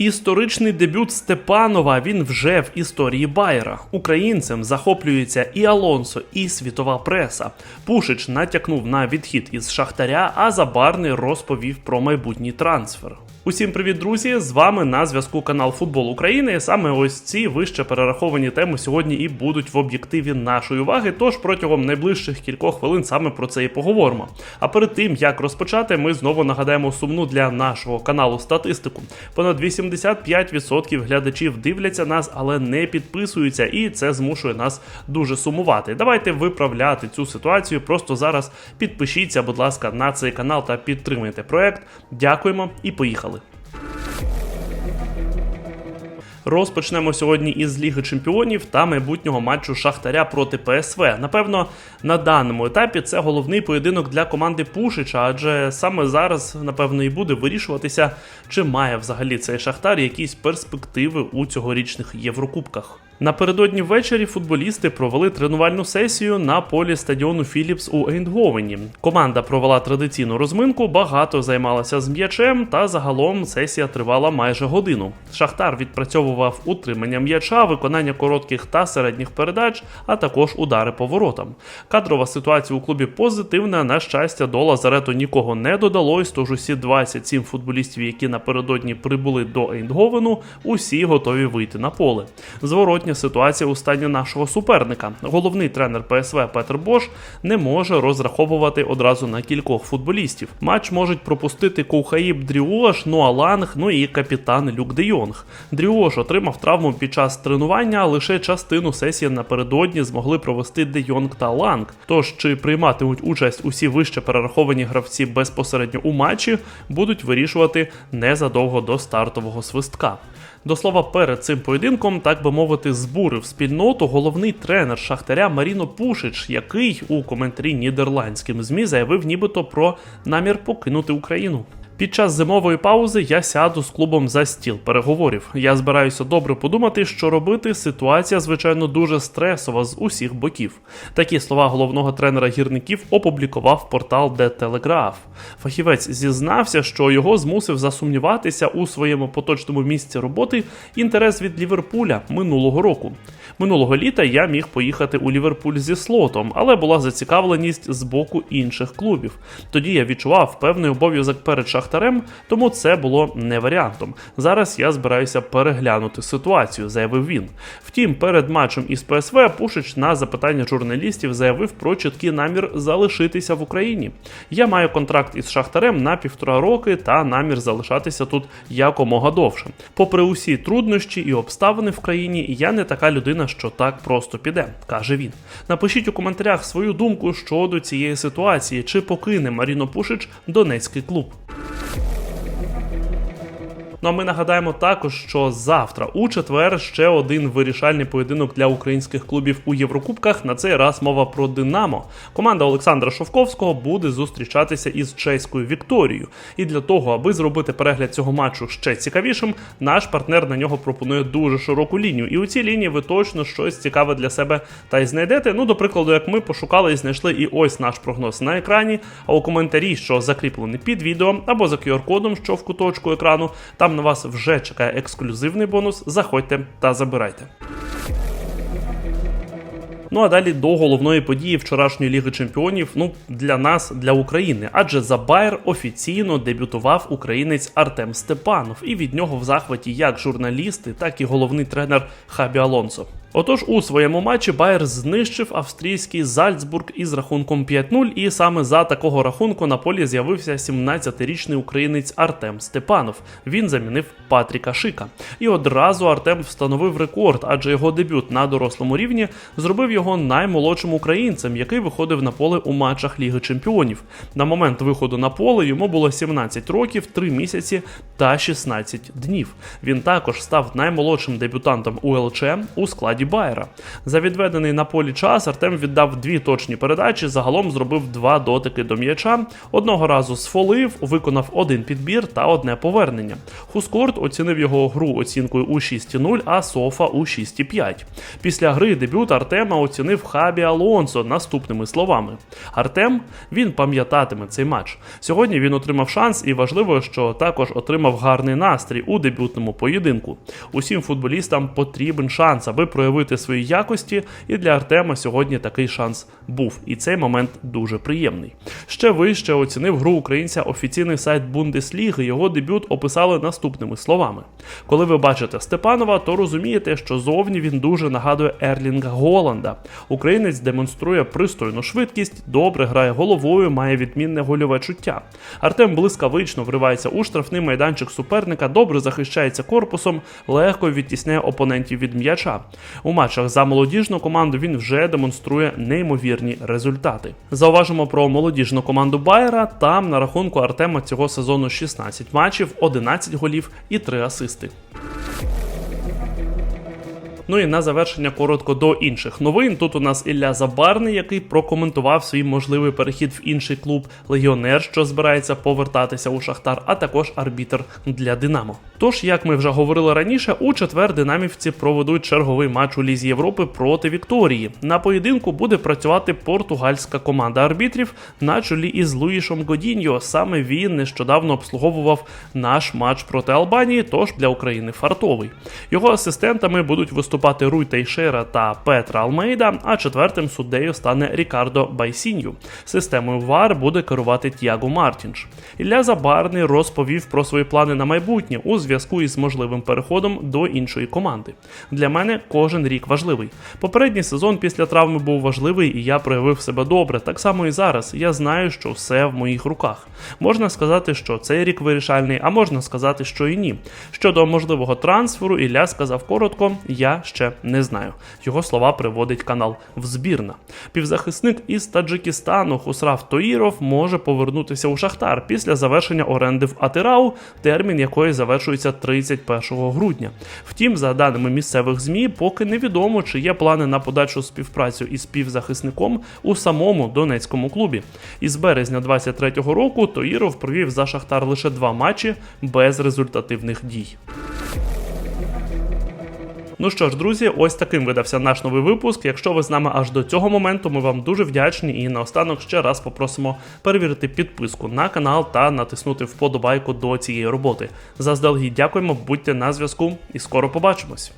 Історичний дебют Степанова він вже в історії Байера. Українцем захоплюється і Алонсо, і світова преса. Пушич натякнув на відхід із Шахтаря, а Забарний розповів про майбутній трансфер. Усім привіт, друзі! З вами на зв'язку канал Футбол України. Саме ось ці вище перераховані теми сьогодні і будуть в об'єктиві нашої уваги. Тож протягом найближчих кількох хвилин саме про це і поговоримо. А перед тим як розпочати, ми знову нагадаємо сумну для нашого каналу статистику. Понад 85% глядачів дивляться нас, але не підписуються, і це змушує нас дуже сумувати. Давайте виправляти цю ситуацію. Просто зараз підпишіться, будь ласка, на цей канал та підтримуйте проект. Дякуємо і поїхали. Розпочнемо сьогодні із Ліги Чемпіонів та майбутнього матчу Шахтаря проти ПСВ. Напевно, на даному етапі це головний поєдинок для команди Пушича, адже саме зараз, напевно, і буде вирішуватися, чи має взагалі цей Шахтар якісь перспективи у цьогорічних Єврокубках. Напередодні ввечері футболісти провели тренувальну сесію на полі стадіону Філіпс у Ейндговені. Команда провела традиційну розминку, багато займалася з м'ячем, та загалом сесія тривала майже годину. Шахтар відпрацьовував утримання м'яча, виконання коротких та середніх передач, а також удари по воротам. Кадрова ситуація у клубі позитивна. На щастя, до лазарету нікого не додалось. Тож усі 27 футболістів, які напередодні прибули до Ейндговену, усі готові вийти на поле. Зворотня ситуація у стані нашого суперника. Головний тренер ПСВ Петр Бош не може розраховувати одразу на кількох футболістів. Матч можуть пропустити Коухаїб Дріош, Ноа Ланг, ну і капітан Люк Де Йонг. Дріош отримав травму під час тренування, а лише частину сесії напередодні змогли провести Де Йонг та Ланг. Тож чи прийматимуть участь усі вище перераховані гравці безпосередньо у матчі, будуть вирішувати незадовго до стартового свистка. До слова, перед цим поєдинком, так би мовити, збурив спільноту головний тренер Шахтаря Маріно Пушич, який у коментарі нідерландським ЗМІ заявив нібито про намір покинути Україну. Під час зимової паузи я сяду з клубом за стіл переговорів. Я збираюся добре подумати, що робити. Ситуація, звичайно, дуже стресова з усіх боків. Такі слова головного тренера гірників опублікував портал The Telegraph. Фахівець зізнався, що його змусив засумніватися у своєму поточному місці роботи інтерес від Ліверпуля минулого року. Минулого літа я міг поїхати у Ліверпуль зі слотом, але була зацікавленість з боку інших клубів. Тоді я відчував певний обов'язок перед Шахтарем, тому це було не варіантом. Зараз я збираюся переглянути ситуацію, заявив він. Втім, перед матчем із ПСВ Пушич на запитання журналістів заявив про чіткий намір залишитися в Україні. Я маю контракт із Шахтарем на півтора роки та намір залишатися тут якомога довше. Попри усі труднощі і обставини в країні, я не така людина, що так просто піде, каже він. Напишіть у коментарях свою думку щодо цієї ситуації, чи покине Маріно Пушич Донецький клуб. Ну а ми нагадаємо також, що завтра у четвер ще один вирішальний поєдинок для українських клубів у Єврокубках. На цей раз мова про Динамо. Команда Олександра Шовковського буде зустрічатися із чеською Вікторією. І для того, аби зробити перегляд цього матчу ще цікавішим, наш партнер на нього пропонує дуже широку лінію. І у цій лінії ви точно щось цікаве для себе та й знайдете. Ну, до прикладу, як ми пошукали і знайшли і ось наш прогноз на екрані. А у коментарі, що закріплений під відео, або за QR-кодом, що в куточку екрану, там на вас вже чекає ексклюзивний бонус. Заходьте та забирайте. Ну а далі до головної події вчорашньої ліги чемпіонів. Ну для нас, для України, адже за Байер офіційно дебютував українець Артем Степанов, і від нього в захваті як журналісти, так і головний тренер Хабі Алонсо. Отож, у своєму матчі Байер знищив австрійський Зальцбург із рахунком 5-0, і саме за такого рахунку на полі з'явився 17-річний українець Артем Степанов. Він замінив Патріка Шика. І одразу Артем встановив рекорд, адже його дебют на дорослому рівні зробив його наймолодшим українцем, який виходив на поле у матчах Ліги Чемпіонів. На момент виходу на поле йому було 17 років, 3 місяці та 16 днів. Він також став наймолодшим дебютантом УЛЧ у складі складі Байера. За відведений на полі час Артем віддав дві точні передачі, загалом зробив два дотики до м'яча. Одного разу сфолив, виконав один підбір та одне повернення. Хускорт оцінив його гру оцінкою у 6,0, а Софа у 6,5. Після гри дебют Артема оцінив Хабі Алонсо наступними словами: Артем він пам'ятатиме цей матч. Сьогодні він отримав шанс, і важливо, що також отримав гарний настрій у дебютному поєдинку. Усім футболістам потрібен шанс, аби проявити свої якості. І для Артема сьогодні такий шанс був. І цей момент дуже приємний. Ще вище оцінив гру українця офіційний сайт Бундесліги. Його дебют описали наступними словами: коли ви бачите Степанова, то розумієте, що зовні він дуже нагадує Ерлінга Голланда. Українець демонструє пристойну швидкість, добре грає головою, має відмінне гольове чуття. Артем блискавично вривається у штрафний майданчик суперника, добре захищається корпусом, легко відтісняє опонентів від м'яча. У матчах за молодіжну команду він вже демонструє неймовірні результати. Зауважимо про молодіжну команду Байера. Там на рахунку Артема цього сезону 16 матчів, 11 голів і 3 асисти. Ну і на завершення коротко до інших новин. Тут у нас Ілля Забарний, який прокоментував свій можливий перехід в інший клуб Легіонер, що збирається повертатися у Шахтар, а також арбітр для Динамо. Тож, як ми вже говорили раніше, у четвер динамівці проведуть черговий матч у Лізі Європи проти Вікторії. На поєдинку буде працювати португальська команда арбітрів на чолі із Луїшом Годіньо. Саме він нещодавно обслуговував наш матч проти Албанії, тож для України фартовий. Його асистентами будуть виступати Руй Тейшера та Петра Алмейда, а четвертим суддею стане Рікардо Байсінью. Системою ВАР буде керувати Тіаго Мартінш. Ілля Забарний розповів про свої плани на майбутнє у зв'язку із можливим переходом до іншої команди. Для мене кожен рік важливий. Попередній сезон після травми був важливий, і я проявив себе добре. Так само і зараз. Я знаю, що все в моїх руках. Можна сказати, що цей рік вирішальний, а можна сказати, що і ні. Щодо можливого трансферу, Ілля сказав коротко: я ще не знаю. Його слова приводить канал в збірна. Півзахисник із Таджикистану Хусраф Тоїров може повернутися у Шахтар після завершення оренди в Атирау, термін якої завершується 31 грудня. Втім, за даними місцевих змі, поки невідомо, чи є плани на подальшу співпрацю із півзахисником у самому донецькому клубі. Із березня 23-го року Тоїров провів за Шахтар лише два матчі без результативних дій. Ну що ж, друзі, ось таким видався наш новий випуск. Якщо ви з нами аж до цього моменту, ми вам дуже вдячні і наостанок ще раз попросимо перевірити підписку на канал та натиснути вподобайку до цієї роботи. Заздалегідь дякуємо, будьте на зв'язку і скоро побачимось.